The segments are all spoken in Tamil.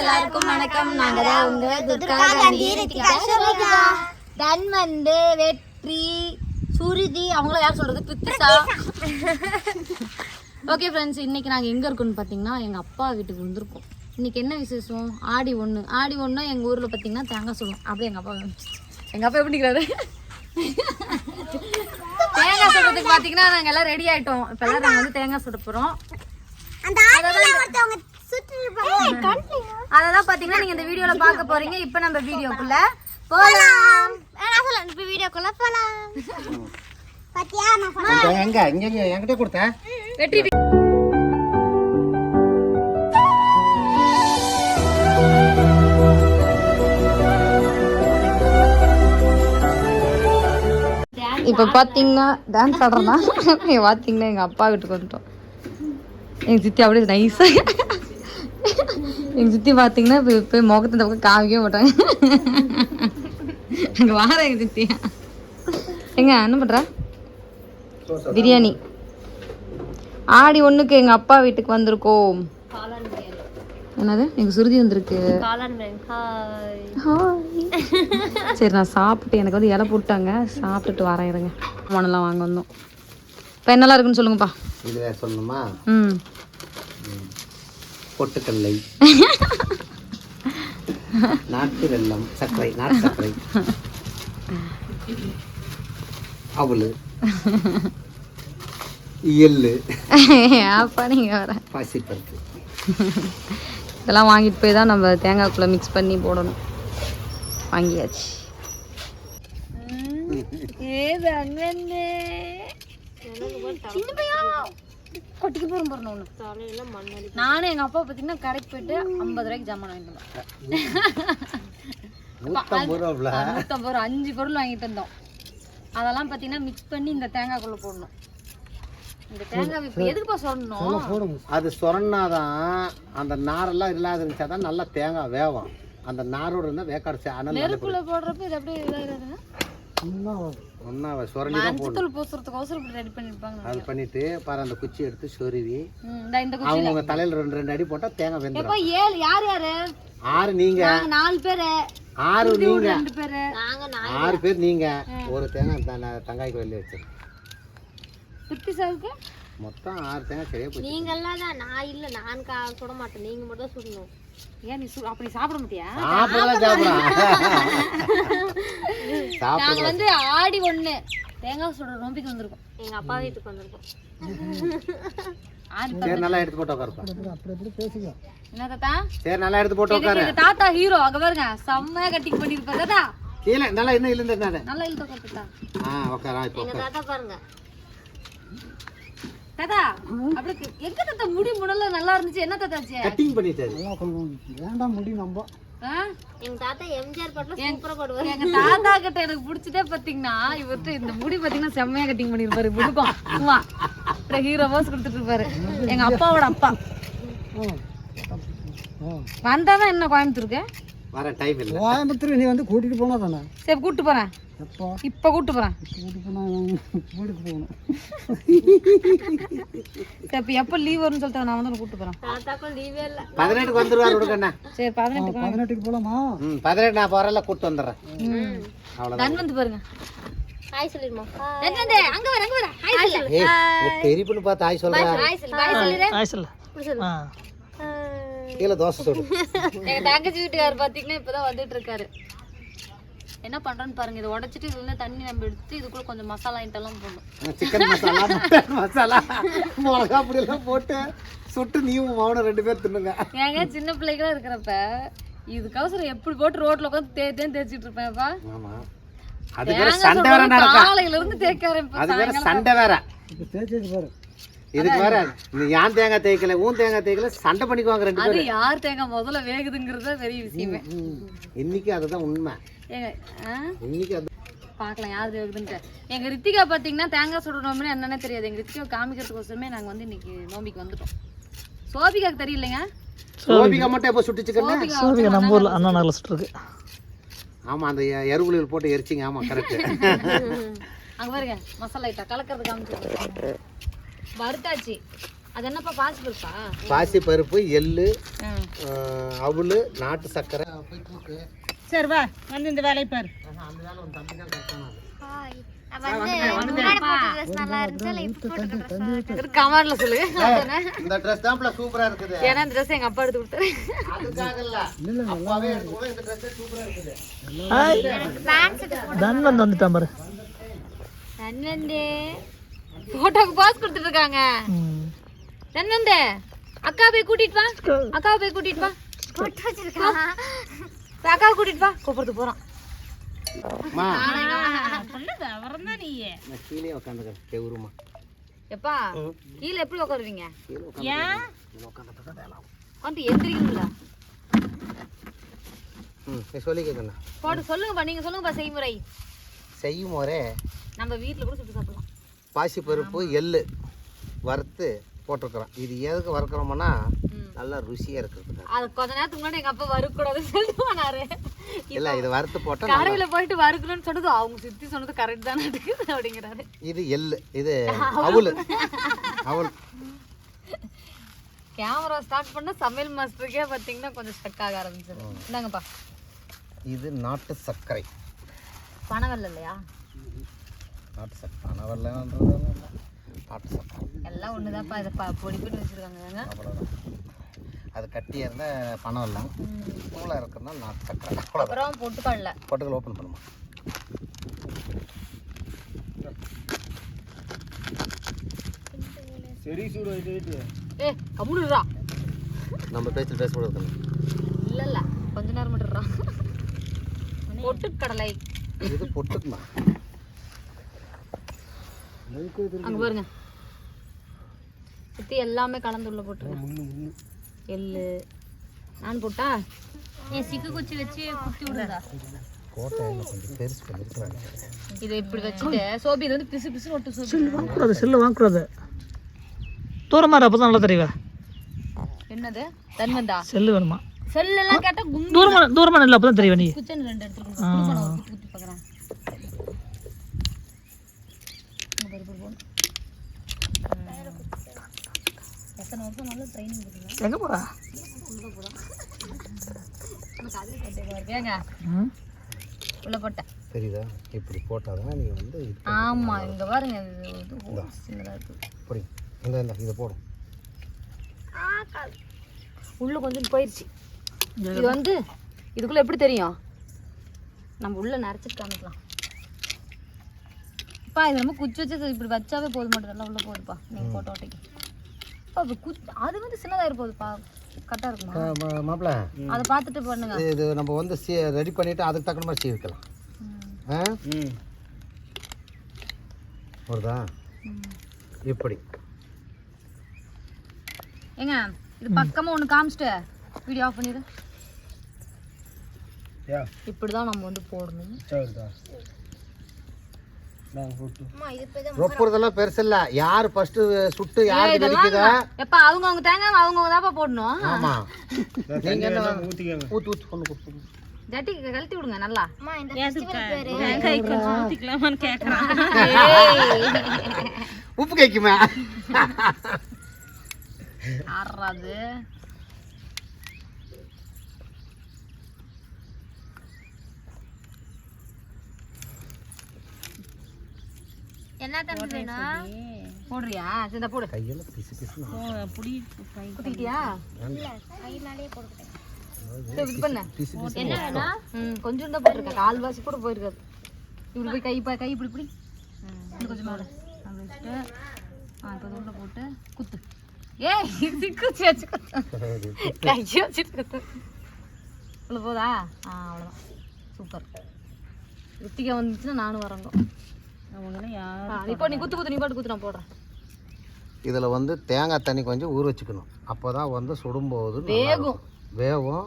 எல்லாருக்கும் வணக்கம். நாங்க தான் உங்க துர்கா காந்தி தன்வந்து வெற்றி சுருதி அவங்கள யார் சொல்றது? பித்திசா ஓகே ஃப்ரெண்ட்ஸ் இன்னைக்கு நாங்க எங்க இருக்கோம்னு பாத்தீங்கன்னா எங்க அப்பா வீட்டுக்கு வந்திருக்கோம். இன்னைக்கு என்ன விசேஷம்? ஆடி ஒண்ணு. ஆடி ஒண்ணு எங்க ஊர்ல பாத்தீங்கன்னா தேங்காய் சொல்லுவோம் அப்படியே எங்க அப்பா எங்க அப்பா எப்படி தேங்காய் சுடுறதுக்கு பாத்தீங்கன்னா நாங்க எல்லாம் ரெடி ஆயிட்டோம். இப்ப எல்லாம் நாங்க வந்து தேங்காய் சுட போறோம். அததான் பாத்தீங்கன்னா நீங்க இந்த வீடியோல பார்க்க போறீங்க. இப்ப நம்ம வீடியோக்குள்ள போலாம். இப்ப வீடியோக்குள்ள போலாம். பாத்தியா நான் எங்க என்கிட்ட கொடுத்த? இப்போ பார்த்தீங்கன்னா டான்ஸ் ஆடுறனா நீங்கள் பார்த்தீங்கன்னா எங்கள் அப்பா வீட்டுக்கு வந்துட்டோம் எங்கள் சித்தி அப்படியே நைஸாக எங்கள் சித்தி பார்த்தீங்கன்னா இப்போ போய் முகத்தை இந்த பக்கம் மாட்டாங்க. அங்கே வார எங்கள் சித்தி. எங்க என்ன பண்ணுற பிரியாணி. ஆடி ஒண்ணுக்கு எங்க அப்பா வீட்டுக்கு வந்திருக்கோம். என்னது? எங்க சுருதி வந்திருக்கு. ஹாய். சரி நான் சாப்பிட்டு எனக்கு வந்து இலை போட்டாங்க. சாப்பிட்டுட்டு வரேன் இருங்க. மனெல்லாம் வாங்க வந்தோம். இப்போ என்னெல்லாம் இருக்குன்னு சொல்லுங்கப்பா. இது வேற சொல்லணுமா? ம். பொட்டுக்கல்லை. நாட்டு வெல்லம் சர்க்கரை நாட்டு சர்க்கரை. அவலு. எள்ளு. பாசிப்பருப்பு. இதெல்லாம் வாங்கிட்டு போய் தான் நம்ம தேங்காய்க்குள்ள மிக்ஸ் பண்ணி போடணும். வாங்கியாச்சு. கொட்டிக்கு போறோம் பாருங்க ஒன்று நானும் எங்க அப்பா பார்த்தீங்கன்னா கடைக்கு போயிட்டு ஐம்பது ரூபாய்க்கு ஜாமான் வாங்கிட்டு வந்தோம். நூற்றம்பது ரூபா அஞ்சு பொருள் வாங்கிட்டு வந்தோம். அதெல்லாம் பார்த்தீங்கன்னா மிக்ஸ் பண்ணி இந்த தேங்காய்க்குள்ள போடணும். இந்த தேங்காய் இப்போ எதுக்குப்பா சொல்லணும் அது அந்த நாரெல்லாம் இல்லாத இருந்துச்சா தான் நல்லா தேங்காய் வேகும் அந்த நாரோட இருந்தால் வேக்காடு அனல் நெருப்புல போடுறப்ப இது அப்படியே இதாகிடுதுங்க ஒன்றா சுரண்டி தான் போடணும் மஞ்சத்தூள் பூசுறதுக்கு அவசரம் இப்படி ரெடி பண்ணிருப்பாங்க அது பண்ணிட்டு பாரு அந்த குச்சி எடுத்து சொருவி ம், இந்த குச்சி அவங்க தலையில் ரெண்டு ரெண்டு அடி போட்டால் தேங்காய் வெந்துடும் எப்போ ஏழு யார் யாரு ஆறு நீங்க நாங்க நாலு பேரு ஆறு நீங்க ரெண்டு பேரு ஆறு பேர் நீங்க ஒரு தேங்காய் தங்காய்க்கு வெளியே வச்சு பித்தி சாவுக்கு மொத்தம் ஆறு தேங்காய் சரியா போச்சு நீங்கெல்லாம் தான் நான் இல்ல நான் கா சுட மாட்டேன் நீங்க மட்டும் தான் சுடணும். ஏன் நீ சு- அப்படி சாப்பிட மாட்டியா? சாப்பிடலாம் சாப்பிடலாம். சாப்பிட நாங்க வந்து ஆடி ஒண்ணு தேங்காய் சுடுற நோம்பிக்கு வந்திருக்கோம். எங்க அப்பா வீட்டுக்கு வந்திருக்கோம். சரி நல்லா எடுத்து போட்டு உட்காருப்பா. என்ன தாத்தா? சரி நல்லா எடுத்து போட்டு உட்காரு. எங்க தாத்தா ஹீரோ அங்க பாருங்க செம்மையா கட்டிங் பண்ணிருப்பாரு. தாத்தா. கீழே நல்லா இன்னும் இல்லைன்னு நல்லா இழுத்து உட்காரு தாத்தா. ஆ உட்காரா இப்போ எங்க தாத்தா பாருங்க. தாத்தா அப்படி எங்க தாத்தா முடி முடல நல்லா இருந்துச்சு? என்ன தாத்தாச்சு கட்டிங் பண்ணிட்டாரு. ஆ? எங்க தாத்தா எம்ஜிஆர் பாட்டுல சூப்பரா பாடுவாரு. எங்க தாத்தா கிட்ட எனக்கு பிடிச்சதே பாத்தீங்கன்னா இவர்கிட்ட இந்த முடி பாத்தீங்கன்னா செம்மையா கட்டிங் பண்ணிருப்பாரு. முடுக்கம் சும்மா. ஹீரோ போஸ் கொடுத்துட்டு இருப்பாரு. எங்க அப்பாவோட அப்பா. வந்தாதான் என்ன கோயம்புத்தூருக்கு? வர டைம் இல்லை. கோயம்புத்தூர் நீ வந்து கூட்டிட்டு போனா தானே? சரி கூட்டு போறேன். எப்போ இப்ப கூட்டு போனா வீட்டுக்கு போகணும். இப்ப எப்ப லீவ் வரும்னு சொல்லிட்டு நான் வந்து கூட்டு போறேன். தாத்தாக்கும் லீவே இல்ல. பதினெட்டுக்கு வந்துருவாரு விடுக்கண்ணா சரி பதினெட்டுக்கு பதினெட்டுக்கு போலாமா? ம் பதினெட்டு நான் போறல கூட்டு வந்துடுறேன். தன் வந்து பாருங்க. ஹாய் சொல்லிருமா தன் வந்து? அங்க வர அங்க வர. ஹாய் சொல்லு. ஏய் உங்க பெரிய பொண்ணு பார்த்து சொல்றா. ஹாய் சொல்லு பாய் சொல்லிடு இப்படி சொல்லு. கீழே தோசை சொல்லு எங்க தங்கச்சி வீட்டுக்காரர் பாத்தீங்கன்னா இப்பதான் வந்துட்டு இருக்காரு. என்ன பண்றோன்னு பாருங்க இதை உடைச்சிட்டு இதுல தண்ணி நம்ம எடுத்து இதுக்குள்ள கொஞ்சம் மசாலா ஐட்டம்லாம் போடணும். சிக்கன் மசாலா மட்டன் மசாலா மிளகா பொடியெல்லாம் போட்டு சுட்டு நீயும் மௌனம் ரெண்டு பேர் தின்னுங்க. ஏங்க சின்ன பிள்ளைகளா இருக்கிறப்ப இதுக்கவசரம் எப்படி போட்டு ரோட்ல உட்காந்து தே தேன் தேய்ச்சிட்டு இருப்பேன்ப்பா. ஆமா. அது வேற சண்டை வேற நடக்கும். காலையில இருந்து தேய்க்க ஆரம்பிப்பேன் அது வேற சண்டை வேற. இப்போ தேய்ச்சி பாரு. இதுக்கு வேற நீ ஏன் தேங்காய் தேய்க்கல ஊன் தேங்காய் தேய்க்கல சண்டை பண்ணிக்குவாங்க ரெண்டு அது பேரும் யார் தேங்காய் முதல்ல வேகுதுங்கிறது தான் பெரிய விஷயமே. இன்னைக்கு அதுதான் உண்மை. ஏங்க ஆ? இன்னைக்கு அது பார்க்கலாம் யார் வேகுதுன்ட்டு எங்க ரித்திகா பாத்தீங்கன்னா தேங்காய் சுடணும்னு என்னன்னே தெரியாது. எங்க ரித்திகா காமிக்கிறதுக்கோசரமே நாங்க வந்து இன்னைக்கு நோம்பிக்கு வந்துட்டோம். சோபிகாக்கு தெரியலைங்க? சோபிகா. மட்டும் எப்போ சுட்டுச்சுக்கல சோபிகா நம்ம ஊர்ல அண்ணா நகரில் சுட்டுருக்கு. ஆமா அந்த எ- எருவுளில் போட்டு எரிச்சிங்க. ஆமா கரெக்ட் அங்க பாருங்க மசாலா ஐட்டா கலக்கிறது காமிச்சு வறுத்தாச்சு. அது என்னப்பா பாசி பருப்பா? பாசி பருப்பு எள்ளு அவலு நாட்டு சர்க்கரை. சரி வா. வந்து இந்த வேலையை பாரு. கமாண்ட்ல சொல்லு. இந்த ட்ரெஸ் தான் சூப்பரா இருக்குது. ஏன்னா இந்த ட்ரெஸ் எங்க அப்பா எடுத்து கொடுத்தாரு. அதுக்காக இல்ல. அப்பாவே எடுத்துக்கோ இந்த ட்ரெஸ் சூப்பரா இருக்குது. தன்வந்த் வந்துட்டான் பாரு. நன்னந்தே போட்டோக்கு பாஸ் கொடுத்துட்டு இருக்காங்க. நன்னந்தே அக்கா போய் கூட்டிட்டு வா. அக்காவை போய் கூட்டிட்டு வா. போட்டு வச்சிருக்கா. அக்காவை கூட்டிட்டு வா. கூப்பிடுறது போறோம். கீழே உட்காந்துக்கிறேன் கெவுருமா. எப்பா கீழே எப்படி உட்காருவீங்க கீழே உட்காந்து வந்து எந்திரிக்கீங்களா ம் சொல்லி கேட்கணும் போட்டு சொல்லுங்கப்பா நீங்க சொல்லுங்கப்பா செய்முறை. செய்யும் முறை நம்ம வீட்ல கூட சுட்டு சாப்பிடலாம். பாசி பருப்பு எள்ளு வறுத்து போட்டிருக்கிறோம். இது எதுக்கு வறுக்கிறோம்னா நல்லா ருசியாக இருக்குது அது கொஞ்ச நேரத்துக்கு முன்னாடி எங்க அப்பா வறுக்கூடாதுன்னு சொல்லிட்டு போனாரு. இல்லை இது வறுத்து போட்டால் கடையில போயிட்டு வறுக்கணும்னு சொன்னது அவங்க சித்தி சொன்னது கரெக்ட் தானே இருக்குது அப்படிங்கிறாரு. இது எள்ளு இது அவலு அவல் கேமரா ஸ்டார்ட் பண்ண சமையல் மாஸ்டருக்கே பார்த்தீங்கன்னா கொஞ்சம் ஸ்டக் ஆக ஆரம்பிச்சது இந்தாங்கப்பா. இது நாட்டு சர்க்கரை. பனவெல்ல இல்லையா? நாட்டு சர்க்கரை. பனவெல்லன்றது நாட்டு சர்க்கரை. எல்லாம் ஒண்ணுதான்ப்பா இதை பொடி பண்ணி வச்சிருக்காங்க. அவ்வளோதான் அது கட்டியாக இருந்தால் பணம் இல்லை தூளாக இருக்கிறதுனால நாட்டு சர்க்கரை அவ்வளோதான் பொட்டுக்கடல பொட்டுக்கல் ஓப்பன் பண்ணுமா? ஏ கம்முடுறா நம்ம பேச்சில் பேச கூட இருக்கணும் இல்ல இல்ல கொஞ்ச நேரம் மட்டும்றா பொட்டுக்கடலை. இது பொட்டுக்குமா? அங்க பாருங்க. சுத்தி எல்லாமே கலந்து உள்ள போட்டுருங்க. எள்ளு. நான் போட்டா? என் சிக்கு குச்சி வச்சு குத்தி விடுறா கோட்டையில் கொஞ்சம் பெருசு பண்ணிருக்கிறாங்க இதை இப்படி வச்சுட்டு சோபி இது வந்து பிசு பிசு ஒட்டு சோபி. வாங்கக்கூடாது செல்லு வாங்கக்கூடாது தூரமா இரு, அப்பதான் நல்லா தெரியவா. என்னது? தன்வந்தா? செல்லு வேணுமா? செல் எல்லாம் கேட்டா குண்டு. தூரமா தூரமா இல்லை அப்பதான் தெரியவா நீ. குச்சன் ரெண்டு எடுத்து குத்தி குத்தி பார்க்கறேன் எத்தனை வருஷம் நல்லா ட்ரைனிங் கொடுக்கல எங்க போறா? ஏங்க உள்ள போட்டேன். தெரியுதா? இப்படி போட்டால் தான் நீங்கள் வந்து இது ஆமா இங்க பாருங்க இது இது hole சின்னதா இருக்கு. இப்படி இந்த இந்த இதை போடும் உள்ள கொஞ்சம் போயிருச்சு. இது வந்து இதுக்குள்ள எப்படி தெரியும்? நம்ம உள்ள நரைச்சிட்டு காமிக்கலாம். அப்பா இது நம்ம குச்சி வச்சு இப்படி வச்சாவே போதும் மட்டும் நல்லா உள்ள போகுதுப்பா. நீங்க போட்டோ ஓட்டைக்கு. அப்பா அது குச்சி அது வந்து சின்னதாக போகுதுப்பா கரெக்டாக இருக்குமா? மாப்பிள்ள அதை பார்த்துட்டு பண்ணுங்க. இது நம்ம வந்து ரெடி பண்ணிவிட்டு அதுக்கு தக்கன மாதிரி சீவிக்கலாம். ஆ? வருதா இப்படி. ஏங்க இது பக்கமா ஒன்று காமிச்சிட்டு வீடியோ ஆஃப் பண்ணிடு. இப்படி தான் நம்ம வந்து போடணும். ரொப்புறதெல்லாம் பெருசு இல்ல. யார் ஃபர்ஸ்ட் சுட்டு இதெல்லாம் கிடைக்குதா எப்பா அவங்க அவங்க தேங்காய் அவங்கவுங்க தான்ப்பா போடணும். ஆமா. நீங்க என்ன? ஊத்து ஊத்து பொண்ணு கொடுத்து ஜட்டி கழட்டி விடுங்க நல்லா. உப்பு கைக்குமே? ஆடுறாது என்ன தம்பி வேணும்? போடுறியா? சரி இந்தா போடு. கையில பிசு பிசு குத்திக்கிட்டியா? கையினாலே போட்டுக்கிட்டேன். சரி இது பண்ணு. பிசு பிசு ம் கொஞ்சம் தான் போட்டிருக்க. கால்வாசி கூட போயிருக்காது. இப்படி போய் கை கை இப்படி இப்படி. இன்னும் கொஞ்சம் மேலே அப்படி வச்சுட்டு ஆ இப்போ உள்ள போட்டு குத்து. ஏய் இது குச்சி வச்சு குத்து. கையை வச்சுட்டு குத்து. போதா? ஆ அவ்வளோதான் சூப்பர். ரித்திகா வந்துச்சுன்னா நானும் வரங்க இப்போ நீ குத்து குத்து நீ பாட்டு குத்து நான் போடுறேன். இதுல வந்து தேங்காய் தண்ணி கொஞ்சம் ஊற வச்சுக்கணும். அப்பதான் வந்து சுடும்போது வேகும். வேகும்.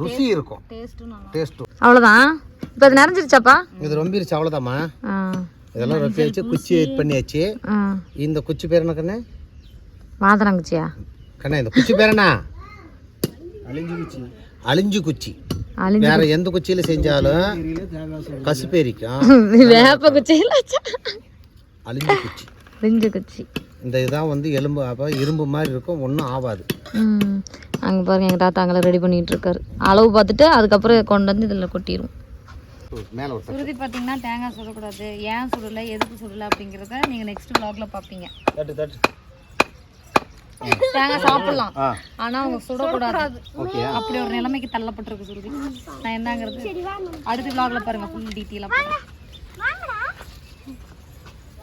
ருசி இருக்கும். டேஸ்ட்டும் நல்லா டேஸ்ட் அவ்வளோதான். இப்போ அது நிறைஞ்சிருச்சாப்பா? இது ரொம்பிருச்சு அவ்வளோதாம்மா. இதெல்லாம் ரொப்பி வச்சு குச்சி இது பண்ணியாச்சு. இந்த குச்சி பேர் என்ன கண்ணு? மாதனாங்குச்சியா கண்ணா இந்த குச்சி பேர் என்ன? அழிஞ்சு குச்சி. அழிஞ்சு வேற எந்த குச்சியில செஞ்சாலும் கசுப்பேரிக்கும். வேப்ப குச்சியில் அழிஞ்சு குச்சி அழிஞ்சு குச்சி இந்த இதான் வந்து எலும்பு அப்போ இரும்பு மாதிரி இருக்கும் ஒன்றும் ஆகாது ம். அங்கே பாருங்க எங்கள் தாத்தா அங்கே ரெடி பண்ணிட்டு இருக்காரு. அளவு பார்த்துட்டு அதுக்கப்புறம் கொண்டு வந்து இதில் கொட்டிடும் மேலே ஒரு சுருதி பார்த்தீங்கன்னா தேங்காய் சுடக்கூடாது. ஏன் சுடலை எதுக்கு சுடலை அப்படிங்கிறத நீங்கள் நெக்ஸ்ட் vlogல பார்ப்பீங்க தேங்காய் சாப்பிடலாம். ஆ. ஆனால் அவங்க சுடக்கூடாது. ஓகே. அப்படி ஒரு நிலைமைக்கு தள்ளப்பட்டிருக்கு சுருதி. நான் என்னங்கிறது அடுத்த vlogல பாருங்க ஃபுல் டீட்டெயிலாக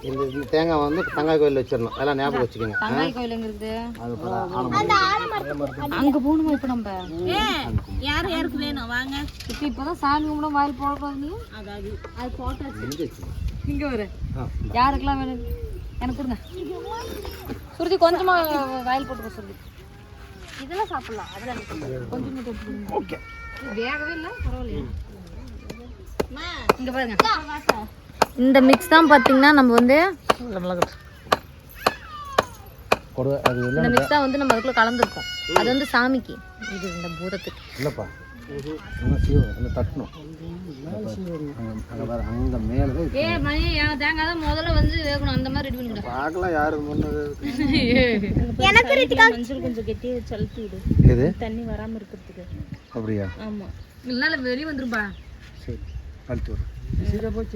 இந்த இந்த தேங்காய் வந்து தங்காய் கோயில் வச்சிடணும். எல்லாம் ஞாபகம் வச்சுக்கோங்க. தங்காய் கோயில் எங்க இருக்குது அது போல ஆலமரம். அங்க போகணுமா இப்ப நம்ம? யார் யாருக்கு வேணும்? வாங்க. இப்ப இப்பதான் சாமி கும்பிட வாயில் போடக்கூடாது நீ? அதாவது அது போட்டாச்சு? இங்க வரு. ஆ யாருக்கெல்லாம் வேணும்? எனக்கு கொடுங்க. சுருதி கொஞ்சமா வாயில் போட்டுக்கோ சுருதி. இதெல்லாம் சாப்பிடலாம். அதெல்லாம். கொஞ்சம். ஓகே. வேகவே இல்லை பரவாயில்லையா. இங்க பாருங்க. இந்த. மிக்ஸ் தான் பாத்தீங்கன்னா நம்ம வந்து இந்த மிக்ஸ் தான் வந்து நம்ம அதுக்குள்ள கலந்துருக்கோம். அது வந்து சாமிக்கு. இது இந்த பூதத்துக்கு. இல்லைப்பா. சீவம் தட்டணும் அங்கே பாரு அங்கே மேலே. ஏ மணி என் தேங்காய் தான் முதல்ல வந்து வேகணும் அந்த மாதிரி ரெடி பண்ணிவிடு பார்க்கலாம் யாரு முன்னது மஞ்சள் கொஞ்சம் கெட்டி வச்சு அழுத்தி விடு எது தண்ணி வராம இருக்கிறதுக்கு அப்படியா? ஆமா இல்லைன்னா வெளியே வந்துருப்பா சரி அழுத்தி விடு.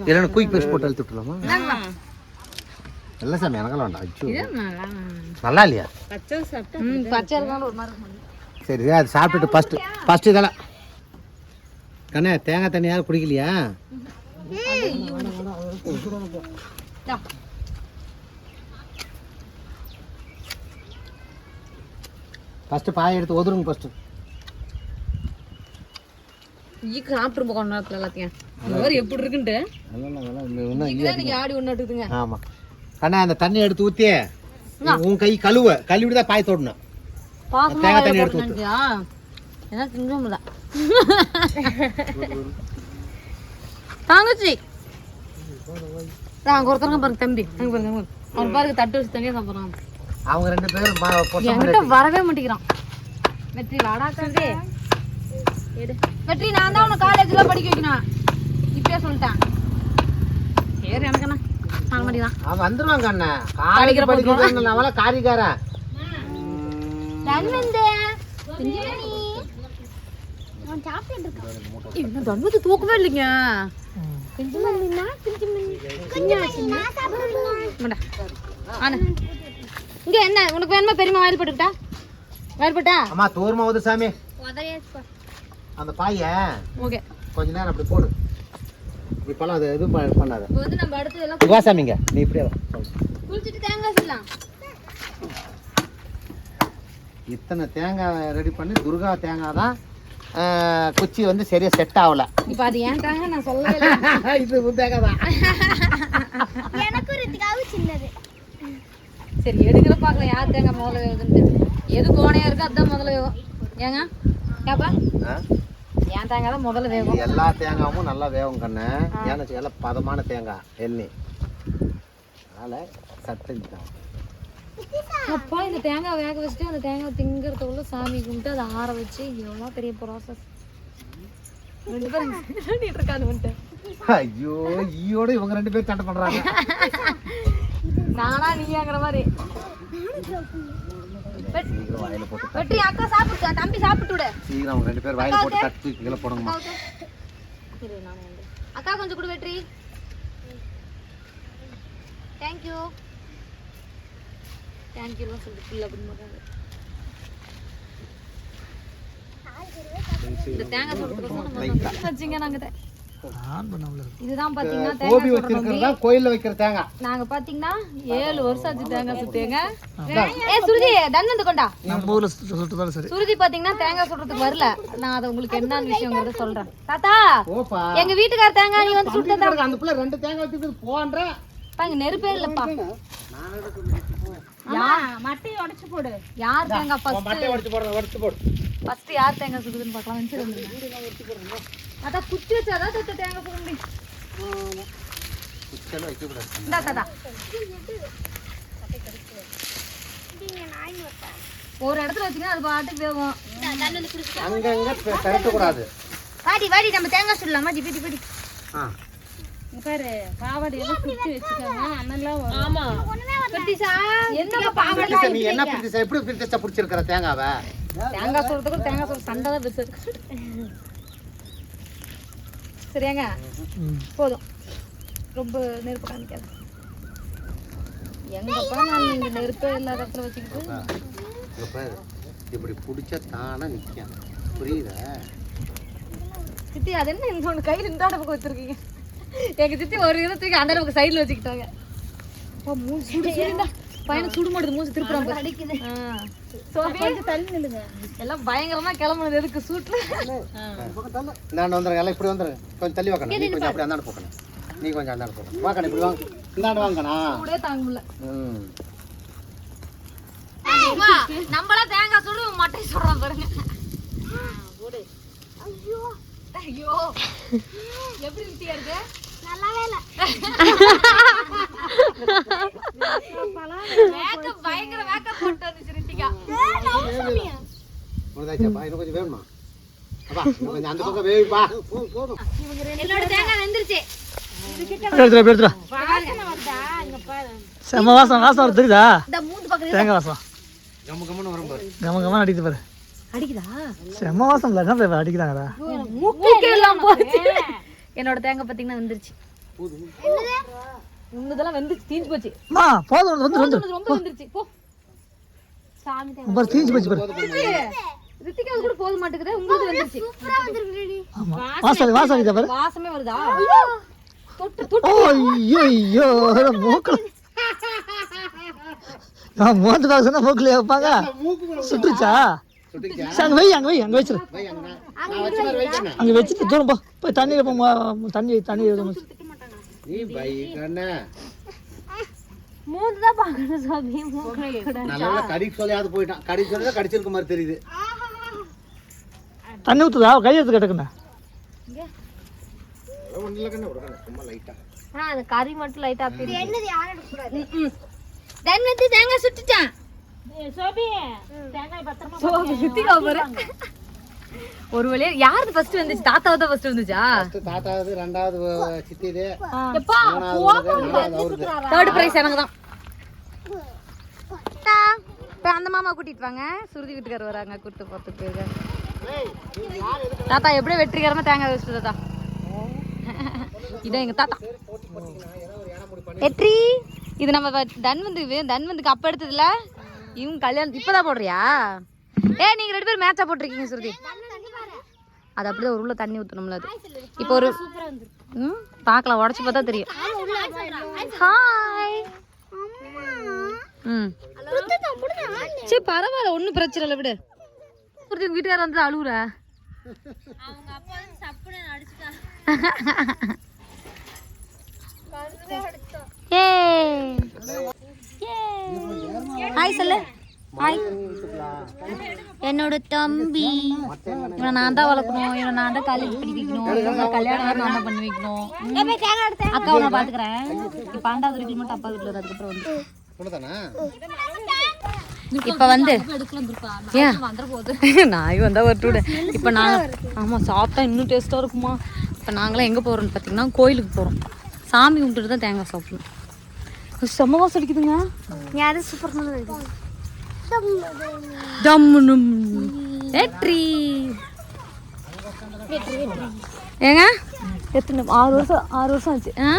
இல்லைன்னா குயிக் பேஸ்ட் போட்டு அழுத்தி விட்டுலாமா இல்லை சாமி எனக்கெல்லாம் வேண்டாம். அச்சோ. நல்லா இல்லையா? பச்சை சாப்பிட்டா ம் பச்சை இருந்தாலும் ஒரு மாதிரி இருக்கும். சரி அது சாப்பிட்டுட்டு ஃபஸ்ட்டு ஃபஸ்ட்டு இதெல்லாம் கண்ணே தேங்காய் தண்ணி யாரும் குடிக்கலையா. ஃபஸ்ட்டு பாயை எடுத்து ஒதுருங்க ஃபஸ்ட்டு ஈக்கு சாப்பிட்டு கொஞ்ச நேரத்துல எல்லாத்தையும். மாதிரி எப்படி இருக்குன்ட்டு. ஆடி ஒன்று இருக்குதுங்க ஆமாம் கண்ணே அந்த தண்ணி எடுத்து ஊற்றி உன் கை கழுவ. கழுவிட்டு தான் பாய் தொடணும். தேங்காய் தண்ணி எடுத்து போட்டு நினைச்சியா? தாங்கச்சி. அங்க ஒருத்தருங்க பாருங்க தம்பி. அங்க பாருங்க. அவன் பாருங்க தட்டு வச்சு தனியா சாப்பிடுறான். அவங்க ரெண்டு பேரும் என்கிட்ட வரவே மாட்டேங்கிறான். வெற்றி வாடா கருதே வெற்றி நான் தான் உன்னை காலேஜ்ல படிக்க வைக்கணும். இப்பயே சொல்லிட்டேன். சரி எனக்கு நாலு மணி தான் அவன் வந்துருவாங்க அண்ணா. காலேஜ் படிக்கிறவங்க அவெல்லாம் காரிக்காரன் தன்வந்து. என்ன தன்வந்து தூக்கவே இல்லைங்க. இங்க என்ன? உனக்கு வேணுமா பெரியமா வாயில் போட்டுக்கிட்டா? வாயில் போட்டா? அம்மா தூரமா சாமி? அந்த பாய ஓகே. கொஞ்ச நேரம் அப்படி போடு. இப்பெல்லாம் அது எதுவும் பண்ணாத. வந்து நம்ம அடுத்து எல்லாம் வா சாமிங்க நீ இப்படியே வா. குளிச்சுட்டு தேங்காய் சொல்லலாம் இத்தனை தேங்காய் ரெடி பண்ணி துர்கா தேங்காய் தான் குச்சி வந்து சரியா செட் ஆகல. இப்போ அது ஏன் நான் சொல்லவே இல்லை. இது தேங்காய் தான். சரி எடுக்கிற பார்க்கலாம்? யார் தேங்காய் முதல்ல வேகுதுன்ட்டு எது கோணையா இருக்கோ அதுதான் முதல்ல வேகும். ஏங்க? ஏப்பா ஆ? என் தேங்காய் தான் முதல்ல வேகும்? எல்லா தேங்காயும் நல்லா வேகும் கண்ணு. ஏன்னு எல்லாம் பதமான தேங்காய் எண்ணி அதனால சட்டு தான் அப்பா இந்த தேங்காய் வேக வச்சுட்டு அந்த தேங்காய் திங்கிறதுக்குள்ள சாமி கும்பிட்டு அதை ஆற வச்சு எவ்வளோ பெரிய ப்ராசஸ் ரெண்டு பேரும் பண்ணிட்டு இருக்காது வந்துட்டு. ஐயோ ஈயோட இவங்க ரெண்டு பேரும் சண்டை பண்றாங்க. நானா நீங்கிற மாதிரி. வெற்றி அக்கா சாப்பிட்டு தம்பி சாப்பிட்டு விடு. சீக்கிரம் ரெண்டு பேரும் வாயில போட்டு தட்டி கீழே போடுங்கம்மா. அக்கா கொஞ்சம் கொடு வெற்றி தேங்க்யூ தேங்க்யூலாம் சொல்லிட்டு. இந்த தேங்காய் வச்சுங்க. ஆன் பண்ணாமல இருக்கு. இதுதான் பாத்தீங்கன்னா கோபி வச்சிருக்கிறது தான் கோயில்ல வைக்கிற தேங்காய். நாங்க பாத்தீங்கன்னா ஏழு வருஷம் ஆச்சு தேங்காய் சுத்தேங்க ஏ சுருதி தன்வந்து கொண்டா. நம்ம ஊர்ல சரி. சுருதி பாத்தீங்கன்னா தேங்காய் சுடுறதுக்கு வரல. நான் அதை உங்களுக்கு என்ன விஷயங்கிறத சொல்றேன். தாத்தா எங்க வீட்டுக்கார தேங்காய் நீ வந்து சுட்டு அந்த பிள்ளை ரெண்டு தேங்காய் வச்சுட்டு போன்ற. பாங்க நெருப்பே இல்லப்பா. மட்டையை உடைச்சு போடு. யார் தேங்காய் ஃபர்ஸ்ட் மட்டை உடச்சு போடுற உடச்சு போடு. ஃபர்ஸ்ட் யார் தேங்காய் சுடுதுன்னு பார்க்கலாம் வந்து அதான் வச்சாதான் சுத்த தேங்காய் முடியும். இந்தா தாத்தா ஒரு இடத்துல வச்சீங்கன்னா அது பாட்டுக்கு வேகும். அங்கங்க பெ- பெரட்டக்கூடாது. வாடி வாடி நம்ம தேங்காய் சுடலாம்? பிடி பிடி ஆ. பாரு பாவாடை எல்லாம் சுத்தி வச்சுக்காங்க அண்ணன்லாம் ஆமா. நீ என்ன பிரித்திசை எப்படி பிரித்திசை பிடிச்சிருக்கிற தேங்காவை? தேங்காய் சொல்றதுக்கும் தேங்காய் சொல்ற சண்டை தான் பெருசு சரியாங்க போதும். ரொம்ப நெருப்பு காமிக்காது. எங்கப்பா நான் இங்க நெருப்பே இல்லாத இடத்துல வச்சுக்கிட்டு. இப்படி பிடிச்ச தானே நிற்கும் புரியுதா? சித்தி அது என்ன இந்த ஒன்று கையில் இந்த பக்கம் வச்சிருக்கீங்க? எங்க சித்தி ஒரு இதை தூக்கி அந்த பக்கம் சைடில் வச்சுக்கிட்டாங்க. அப்பா, மூஞ்சி சுடு சுடுண்டா பையனை சுடு மாட்டுது மூஞ்சி திருப்புறான் அடிக்குது. தள்ளி நில்லுங்க. எல்லாம் பயங்கரமா கிளம்புனது எதுக்கு சூட்ல இந்தாண்டு வந்துடுங்க எல்லாம் இப்படி வந்துடுங்க கொஞ்சம் தள்ளி வைக்கணும் நீ கொஞ்சம் அப்படி அந்தாண்டு போக்கணும் நீ கொஞ்சம் அந்தாண்டு போக்கணும் வாக்கணும் இப்படி வாங்க. இந்தாண்டு வாங்கண்ணா. கூட தாங்க முடியல. ம். நம்மளா தேங்காய் சுடு மட்டை சுடுறான் பாருங்க. ஐயோ. எப்படி ருசியா இருக்கு? கொஞ்சம் வேணுமா? அந்த பக்கம் வேவிப்பா போதும் என்னோட தேங்காய் வெந்துருச்சு. செம்ம வாசம் வாசம் வருது? தெரியுதா? தேங்காய் வாசம் கம கம அடிக்குது பாரு. அடிக்குதா? செம்ம வாசம் இல்லை. என்ன மூக்கே எல்லாம் போச்சு. என்னோட தேங்காய் பாத்தீங்கன்னா வெந்துருச்சு. உன்னதெல்லாம் வெந்துருச்சு தீஞ்சு போச்சு. அம்மா போதும் வந்து வந்து ரொம்ப வெந்துருச்சு. போ. சாமி தீஞ்சு போச்சு பாரு. கூட போக மாட்டேங்குது உங்களுக்கு வெந்துருச்சு. ஆமா. வாசம் வாசம் அடிக்குதா பாரு. வாசமே வருதா? தொட்டு தொட்டு. ஐயோ ஐயோ மூக்கில் நான் சொன்னா மூக்கில் வைப்பாங்க. சுட்டுச்சா அங்க வை அங்க வை அங்க வச்சிரு. அங்க வச்சுட்டு தூரம் போ. போய் தண்ணியில் போ தண்ணி தண்ணி நீ பை கண்ணா. மூந்து தான் பாக்கணும் சாமி மூக்கு நல்ல கடிக்கு சொல்லியாவது போயிட்டான். கடிக்கு சொல்லி கடிச்சிருக்க மாதிரி தெரியுது. தண்ணி ஊற்றுதா கை எடுத்து கிடக்குண்ணா ஒன்றும் இல்லை கண்ணா ஒரு கண்ணா. சும்மா லைட்டா ஆ. அந்த கறி மட்டும் லைட்டா அப்படி என்னது யாரும் எடுக்கக்கூடாது? தன் வந்து தேங்காய் சுட்டுட்டான். ஒரு வழியா யாருக்கு ஃபர்ஸ்ட் வந்துச்சு? தாத்தாவை தான் ஃபர்ஸ்ட் வந்துச்சா? ஃபர்ஸ்ட் தாத்தாவது ரெண்டாவது சித்திது. தேர்ட் பிரைஸ் எனக்கு தான். அந்த மாமா கூட்டிட்டு வாங்க. சுருதி வீட்டுக்கார் வராங்க கூட்டு போறதுக்கு. தாத்தா எப்படியோ வெற்றிகரமா தேங்காய் வச்சுட்டு தாத்தா? இதான் எங்க தாத்தா. வெற்றி. இது நம்ம வ- தன்வந்துக்கு தன்வந்துக்கு அப்ப எடுத்ததுல? இவங்க கல்யாணம் இப்பதான் போடுறியா? ஏ நீங்க ரெண்டு பேரும் மேட்சா போட்டிருக்கீங்க சுருதி. அது அப்படிதான் ஒரு உள்ள தண்ணி ஊத்தணும்ல அது. இப்போ ஒரு ம் பார்க்கலாம் உடச்சு பார்த்தா தெரியும். ஹாய் ம். சரி பரவாயில்ல ஒன்றும் பிரச்சனை இல்லை விடு. ஒருத்தர் வீட்டுக்கார வந்து அழுகுற ஏ ஹாய் சொல்லு. ஹாய் என்னோட தம்பி. இவனை நான் தான் வளர்க்கணும். இவனை நான் தான் காலேஜ் படிக்க வைக்கணும். இவனை கல்யாணம் நான் தான் பண்ணி வைக்கணும். அக்கா நான் பாத்துக்கிறேன் இப்போ பன்னெண்டாவது வீட்டில் மட்டும் அப்பா வீட்டில் அதுக்கப்புறம் வந்து. இப்போ வந்து நாய் வந்தா வரட்டு இப்போ நான் ஆமாம் சாப்பிட்டா இன்னும் டேஸ்ட்டாக இருக்குமா? இப்போ நாங்களாம் எங்கே போகிறோம்னு பார்த்தீங்கன்னா கோயிலுக்கு போகிறோம் சாமி கும்பிட்டுட்டு தான் தேங்காய் சாப்பிடணும். செம்ம வாசம் அடிக்குதுங்க யாரும் சூப்பர் டம்முனும் வெற்றி ஏங்க எத்தனை ஆறு வருஷம் ஆறு வருஷம் ஆச்சு ஆ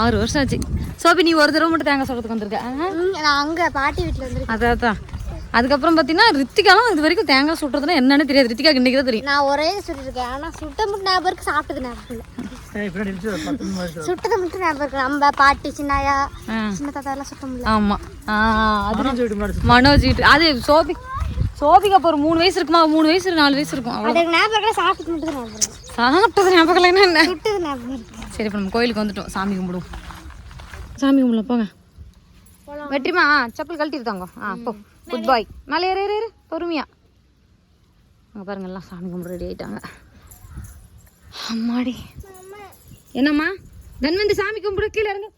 ஆறு வருஷம் ஆச்சு சோபி நீ ஒரு தடவை மட்டும் தேங்காய் சொல்றதுக்கு வந்திருக்க ஆ? நான் அங்க பாட்டி வீட்டுல வந்து அதான் அதான் அதுக்கப்புறம் பார்த்தீங்கன்னா ரித்திகாலாம் இது வரைக்கும் தேங்காய் சுட்டுறதுன்னா என்னன்னு தெரியாது ரித்திகாக்கு இன்னைக்கு தான் தெரியும் நான் ஒரே சுட்டிருக்கேன் ஆனா சுட்ட மட்டும் ஞாபகம் இருக்கு சாப்பிட்டது ஞாபகம் சுட்டது மட்டும் ஞாபகம் இருக்கு. நம்ம பாட்டி சின்னாயா சின்ன தாத்தா எல்லாம் சுட்ட முடியல. ஆமாம் ஆ அது மனோஜ் அது சோபி சோபிக்கு அப்போ ஒரு மூணு வயசு இருக்குமா? மூணு வயசு நாலு வயசு இருக்கும். அவ்வளோ ஞாபகம் இருக்கா? சாப்பிட்டது மட்டும் ஞாபகம் சாப்பிட்டது ஞாபகம் இல்லைன்னா என்ன சுட்டது ஞாபகம் சரி இப்போ நம்ம கோயிலுக்கு வந்துட்டோம். சாமி கும்பிடுவோம். சாமி கும்பிடலாம் போங்க. வெற்றிமா ஆ செப்பல் கழட்டி இருக்காங்க ஆ போ. குட் பாய் மேலே ஏறு ஏறு ஏறு. பொறுமையா. அங்கே பாருங்க எல்லாம் சாமி கும்பிட ரெடி ஆயிட்டாங்க. அம்மாடி. என்னம்மா? தன்வந்தி சாமி கும்பிட கீழே இறங்க.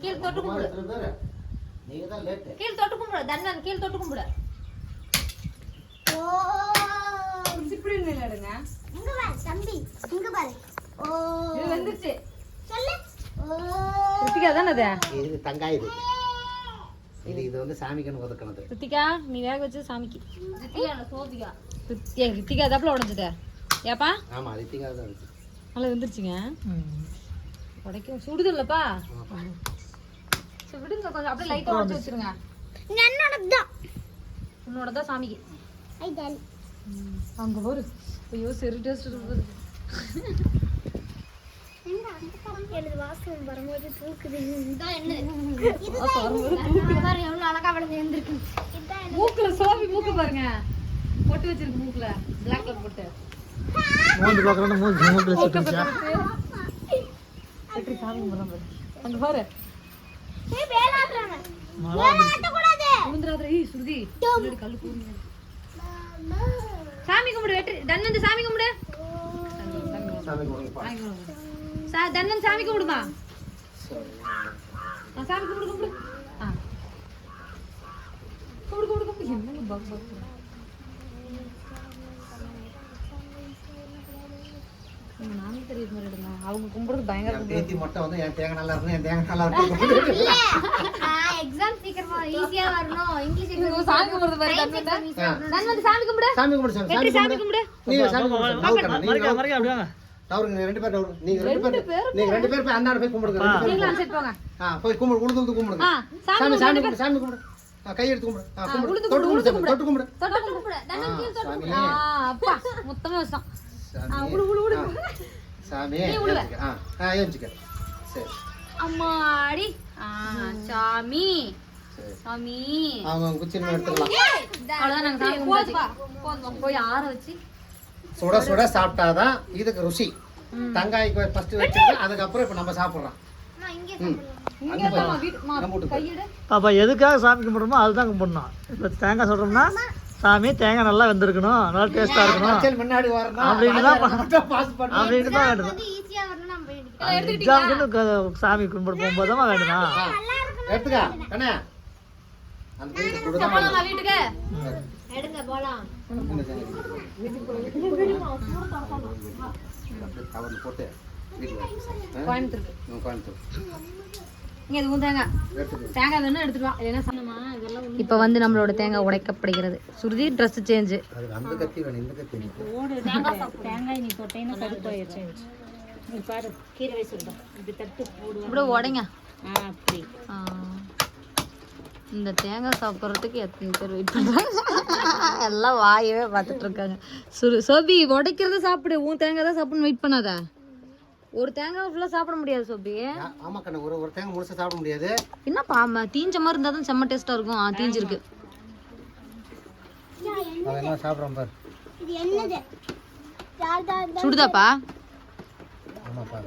கீழே தொட்டு கும்பிடு. கீழே தொட்டு கும்பிடு தன்வந்த் கீழே தொட்டு கும்பிடு. இப்படி நின்னுடுங்க இங்க பாரு தம்பி. இங்க பாரு. ஓ. இது வந்துருச்சு. சொல்லு. ஓ. ரித்திகா தானே அது இது தங்காய் இது. இது இது வந்து சாமிக்குன்னு ஒதுக்கினது. ரித்திகா நீ வேக வச்சது சாமிக்கு. ரித்திகா சோபிகா. ரித்- ஏன் ரித்திகா தாப்புல உடஞ்சது. ஏப்பா? ஆமா ரித்திகா தான் இருக்கு. நல்லா வந்துருச்சுங்க. உடைக்க சுடுதில்லப்பா? விடுங்க கொஞ்சம் அப்படியே லைட்டா உடச்சு வச்சிருங்க. என்னோட தான் உன்னோட தான் சாமிக்கு ஐதல் அங்க பாரு ஐயோ சரி டேஸ்ட் இருக்குது எனது வாசம் வரும்போது தூக்குது. இதான் என்ன? பாரு எவ்வளவு அழகா விழுந்து எழுந்திருக்கு. மூக்குல சோபி மூக்கு பாருங்க. பொட்டு வச்சிருக்கு மூக்குல. பிளாக் கலர் பொட்டு. மூஞ்சி பார்க்குறேன் மூஞ்சி மூஞ்சி சுட்டுச்சா எப்படி சாமி கும்பிடுறோம் பாரு அங்க பாரு. ஏய் வேலாடுறாங்க வேலாட்ட கூடாது சுருதி கூறுங்க சாமி கும்பிடு வெற்றி. தன்வந்த் சாமி கும்பிடு. தன்வந்த் சாமி கும்பிடுமா? சாமி கும்பிடு கும்பிடு. கும்பிடு கும்பிடு கும்பிடு. என்னங்க பக் பக் நானே மாதிரி அவங்க கும்பிடுறது பயங்கர பேத்தி மட்டும் வந்து என் தேங்காய் நல்லா இருக்கணும் என் தேங்காய் நல்லா இருக்கணும் நான் எக்ஸாம் சீக்கிரமா ஈஸியா வரணும். இங்கிலீஷ் சாமி கும்பிடுறது பாரு ஆ. தன்வந்த் சாமி கும்பிடு. சாமி கும்பிடு சாமி கும்பிடு. நீங்க சாமி கும்பிடு நீங்க மறைக்க மறைக்க நீங்க ரெண்டு பேர் நவுருங்க. நீங்க ரெண்டு பேர் நீங்க ரெண்டு பேர் போய் அந்தாண்ட போய் கும்பிடுங்க நீங்களும் அந்த சைடு போங்க. ஆ போய் கும்பிடு உழுது உழுது கும்பிடுங்க. ஆ சாமி சாமி கும்பிடு சாமி கும்பிடு சாமி கும்பிடு. ஆ, கை எடுத்து கும்பிடு. ஆ, கும்பிடு. உழுது தொட்டு கும்பிடு, கும்பிடு. சாமி தொட்டு கும்பிடு. தொட்டு கும்பிடு. ஆ, சாமி. ஆ அப்பா மொத்தமா விஷம் சாமி. ஆ, சாமி ஏஞ்சிக்க. ஆ ஆ ஏஞ்சிக்க சரி. அம்மாடி. சாமி. சாமி. அவங்க குச்சின்னு எடுத்துக்கலாம். அவ்வளவுதான் நாங்க சாமி கும்பிட்டாச்சு. போய் ஆற வச்சு. சுட சுட சாப்பிட்டாதான் இதுக்கு ருசி. தங்காய்க்கு ஃபர்ஸ்ட் வச்சுட்டு அதுக்கப்புறம் இப்போ நம்ம சாப்பிட்றோம் பாப்பா எதுக்காக சாமி கும்பிடுறோமோ அதுதான் கும்பிடணும். இப்போ தேங்காய் சொல்கிறோம்னா சாமி தேங்காய் நல்லா வெந்திருக்கணும். நல்லா டேஸ்ட்டாக இருக்கணும். சரி முன்னாடி வரணும் அப்படின்னு தான் அப்படின்னு தான் எக்ஸாமுக்குன்னு சாமி கும்பிட போகும்போது தான் வேண்டுதான் ஆ, எடுத்துக்க கண்ணே. அந்த பையனுக்கு கொடுதான் போலாமா வீட்டுக்கு? எடுங்க போலாம். கவரில் போட்டு வீட்டில் ஆ? கோயம்புத்தூருக்கு ம், கோயம்புத்தூர். இங்க தேங்காய். தேங்காய் வேணும் இல்லைன்னா இதெல்லாம் இப்போ வந்து நம்மளோட தேங்காய் உடைக்கப்படுகிறது. சுருதி ட்ரெஸ் சேஞ்சு அதுக்கு அந்த கத்தி வேணும் இந்த கத்தி எனக்கு. தேங்காய் நீ தொட்டைன்னா கடுப்பு ஆயிடுச்சு பாரு கீரை வச்சுருந்தோம் இப்படி தட்டு போடுவோம் இப்படி உடைங்க. அப்படி. இந்த தேங்காய் சாப்பிட்றதுக்கு எத்தனை பேர் வெயிட் பண்ணுறாங்க எல்லாம் வாயவே பார்த்துட்டு இருக்காங்க. சுரு சோபி உடைக்கிறத சாப்பிடு. உன் தேங்காய் தான் சாப்பிடணும் வெயிட் பண்ணாத. ஒரு தேங்காய் ஃபுல்லாக சாப்பிட முடியாது சோபி. ஆமா கண்ணு ஒரு ஒரு தேங்காய் முழுசா சாப்பிட முடியாது. என்னப்பா ஆமா தீஞ்ச மாதிரி இருந்தால் தான் செம்ம டேஸ்ட்டாக இருக்கும். ஆ தீஞ்சிருக்கு. அதெல்லாம் சாப்பிட்றோம் பாரு. இது என்னது? யார் தான் சுடுதாப்பா. ஆமாப்பா.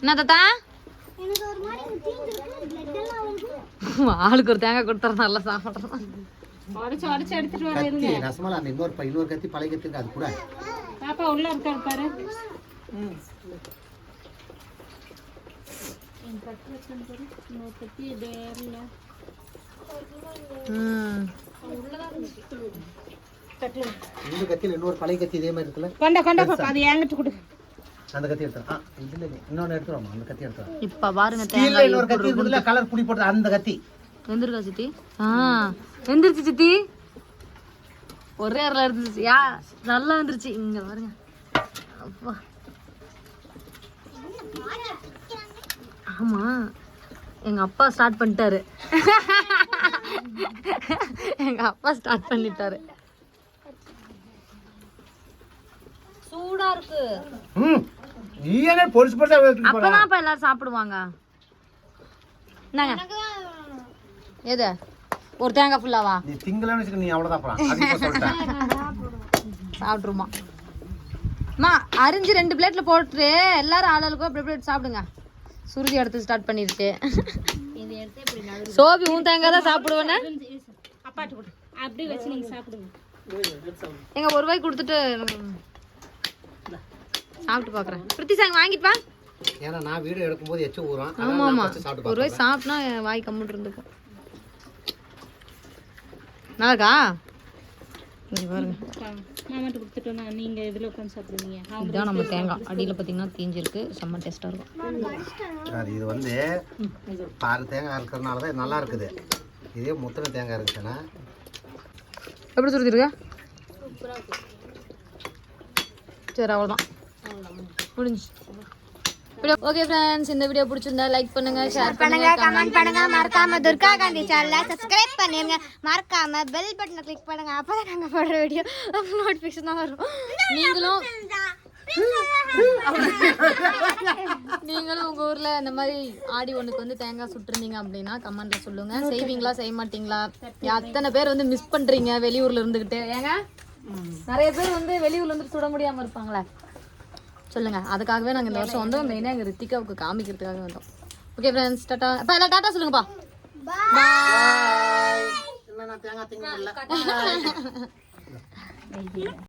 என்ன தாத்தா? எனக்கு ஒரு மாதிரி தீஞ்சிருக்கு. பிளட் எல்லாம் வருது ஆளுக்கு ஒரு தேங்காய் கொடுத்துற நல்லா சாப்பிட்றோம் கத்தி ரசமலா அந்த இன்னொரு ப- இன்னொரு கத்தி பழைய கத்தி இருக்கு அது கூட. ம். இந்த கத்தியில் இன்னொரு பழைய கத்தி இதே மாதிரி இருக்குல்ல? கொண்ட கொண்ட அது என்கிட்ட கொடு. அந்த கத்தி எடுத்துறோம் இன்னொன்று எடுத்துருவோம் அந்த கத்தி எடுத்துறோம் இப்போ பாருங்க தேங்காய் இன்னொரு கத்தி இருக்குதுல கலர் புடி போட்டு அந்த கத்தி. வெந்திருக்கா சித்தி? ஆ வெந்துருச்சு சித்தி. ஒரே அரில் இருந்துச்சு. யா நல்லா வந்துருச்சு இங்க பாருங்க. அப்பா. ஆமா. எங்க அப்பா ஸ்டார்ட் பண்ணிட்டாரு. எங்க அப்பா ஸ்டார்ட் பண்ணிட்டாரு. சூடா இருக்கு. ம். நீ என்ன பொரிச்சு பொரிச்சா? அப்பதான் அப்ப எல்லாரும் சாப்பிடுவாங்க. இந்தாங்க எது? ஒரு தேங்காய் ஃபுல்லாவா நீ திங்கலன்னு வச்சுக்க நீ அவ்வளோதான் போலாம் அது இப்ப சொல்லிட்டேன். சாப்பிட்ருமா அம்மா அரிஞ்சு ரெண்டு பிளேட்ல போட்டு எல்லாரும் ஆளாளுக்கும் அப்படி எடுத்து சாப்பிடுங்க. சுருதி எடுத்து ஸ்டார்ட் நடு சோபி உன் தேங்காய் தான் சாப்பிடுவேன்னு? அப்படியே வச்சு நீங்க சாப்பிடுங்க எங்க ஒரு வாய் கொடுத்துட்டு சாப்பிட்டு பார்க்குறேன் பிரித்தி சாங் வாங்கிட்டு வா. ஏன்னா நான் வீடியோ எடுக்கும்போது எச்சு ஊறும். ஆமா ஆமா சாப்பிட்டு ஒரு வாய் சாப்பிட்னா வாய் கம்முட்டு இருந்துக்கும் நல்லா இருக்கா இங்க பாருங்க மாமாட்ட கொடுத்துட்டு வந்தா நீங்க இதுல உட்காந்து சாப்பிடுவீங்க. இதுதான் நம்ம தேங்காய். அடியில் பார்த்தீங்கன்னா தீஞ்சிருக்கு. செம்ம டேஸ்ட்டாக இருக்கும். அது இது வந்து பாரு தேங்காய் இருக்கிறதுனால தான் இது நல்லா இருக்குது. இதே முத்தின தேங்காய் இருந்துச்சுன்னா. எப்படி சுருத்திருக்க சரி அவ்வளோதான் முடிஞ்சு ஓகே ஃப்ரெண்ட்ஸ் இந்த வீடியோ பிடிச்சிருந்தா லைக் பண்ணுங்க ஷேர் பண்ணுங்க கமெண்ட் பண்ணுங்க. மறக்காம துர்கா காந்தி சேனலை சப்ஸ்கிரைப் பண்ணிருங்க. மறக்காம பெல் பட்டனை கிளிக் பண்ணுங்க. அப்பதான் நாங்க போடுற வீடியோ நோட்டிபிகேஷன் தான் வரும். நீங்களும் நீங்களும் உங்க ஊர்ல இந்த மாதிரி ஆடி ஒண்ணுக்கு வந்து தேங்காய் சுட்டுருந்தீங்க அப்படின்னா கமெண்ட்ல சொல்லுங்க. செய்வீங்களா செய்ய மாட்டீங்களா? அத்தனை பேர் வந்து மிஸ் பண்றீங்க வெளியூர்ல இருந்துகிட்டு? ஏங்க? நிறைய பேர் வந்து வெளியூர்ல இருந்து சுட முடியாம இருப்பாங்களே. சொல்லுங்க. அதுக்காகவே நாங்க இந்த வருஷம் வந்து மெயினா எங்க ரித்திகாவுக்கு காமிக்கிறதுக்காக வந்தோம். ஓகே ஃப்ரெண்ட்ஸ் டாட்டா அப்பா எல்லாம் டாட்டா சொல்லுங்கப்பா. இல்லை